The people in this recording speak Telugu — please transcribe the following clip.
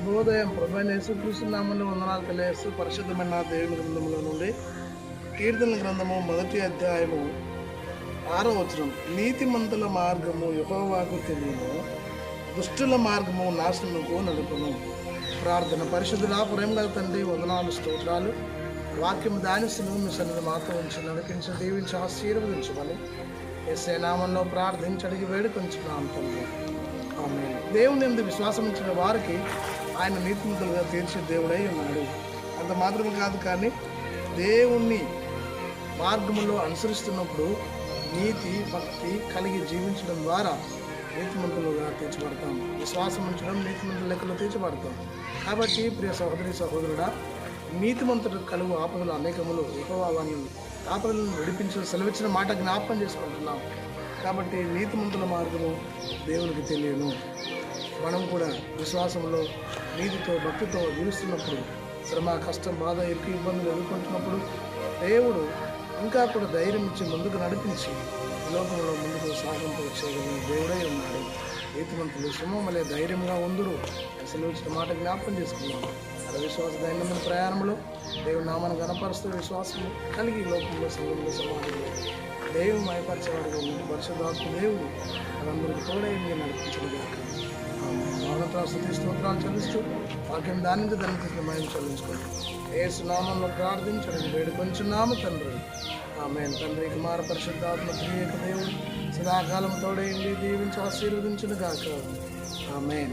శుభోదయం. ప్రభు యేసుక్రీస్తు వందనాలు తెలియజేస్తూ పరిశుద్ధమైన దేవుని గ్రంథంలో నుండి కీర్తన గ్రంథము మొదటి అధ్యాయము ఆరో వచనం. నీతిమంతుల మార్గము యహోవాకు తెలియను. దుష్టుల మార్గము నాశనముకు నడుపును. ప్రార్థన పరిశుద్ధుల ప్రేమ గల తండ్రి వందనాలు స్తోత్రాలు. వాక్యం దానిస్తును మీ సన్నిధి మాతో ఉంచి నడిపించి దీవించి ఆశీర్వదించమని ఎస్ఏ నామంలో ప్రార్థించి అడిగి వేడుకొంచున్నాం తండ్రి. ఆమె దేవుని ఎందు విశ్వాసం ఇచ్చిన వారికి ఆయన నీతిమంతులుగా తీర్చే దేవుడై ఉన్నాడు. అంత మాత్రమే కాదు కానీ దేవుణ్ణి మార్గంలో అనుసరిస్తున్నప్పుడు నీతి భక్తి కలిగి జీవించడం ద్వారా నీతిమంతులుగా తీర్చబడతాం. విశ్వాసం ఉంచడం నీతిమంతుల లెక్కలో తీర్చబడతాం. కాబట్టి ప్రియ సహోదరి సహోదరుడా నీతిమంతుడు కలుగు ఆపదలు అనేకములు ఉపవాదాన్ని ఆపదలను విడిపించి సెలవిచ్చిన మాట జ్ఞాపకం చేసుకుంటున్నాం. కాబట్టి నీతిమంతుల మార్గము దేవునికి తెలియను. మనం కూడా విశ్వాసంలో నీతితో భక్తితో నిలుస్తున్నప్పుడు శ్రమ కష్టం బాధ ఎక్కువ ఇబ్బందులు ఎదుర్కొంటున్నప్పుడు దేవుడు ఇంకా కూడా ధైర్యం ఇచ్చి ముందుకు నడిపించి లోకంలో ముందుకు సాగింపు చేయగలిగిన దేవుడై ఉన్నాడు. నీతిమంతులు మళ్ళీ ధైర్యంగా ఉందరు. అసలు వచ్చిన మాట జ్ఞాపకం చేసుకున్నాం అలా విశ్వాస దైనందిన ప్రయాణంలో దేవుడు నామాన్ని గణపరుస్తూ విశ్వాసం కలిగి లోకంలో సంఘంలో సమాజంలో దేవుడు మయపరిచేవాడుగా ఉంది పరిశుద్ధాత్మ దేవుడు మనందరికీ తోడై మీరు నడిపించడుగాక మౌనతో స్తోత్రాలు చెల్లిస్తూ వాక్యం దాని నుంచి దాన్ని తీసుకుని మయం చెల్లించుకోండి. ఏ స్నామంలో ప్రార్థించడం వేడుకొంచున్నాము తండ్రి. ఆమె తండ్రి కుమార పరిశుద్ధాత్మ ప్రియక దేవుడు సదాకాలం తోడేయండి దీవించి ఆశీర్వదించును గాక ఆమె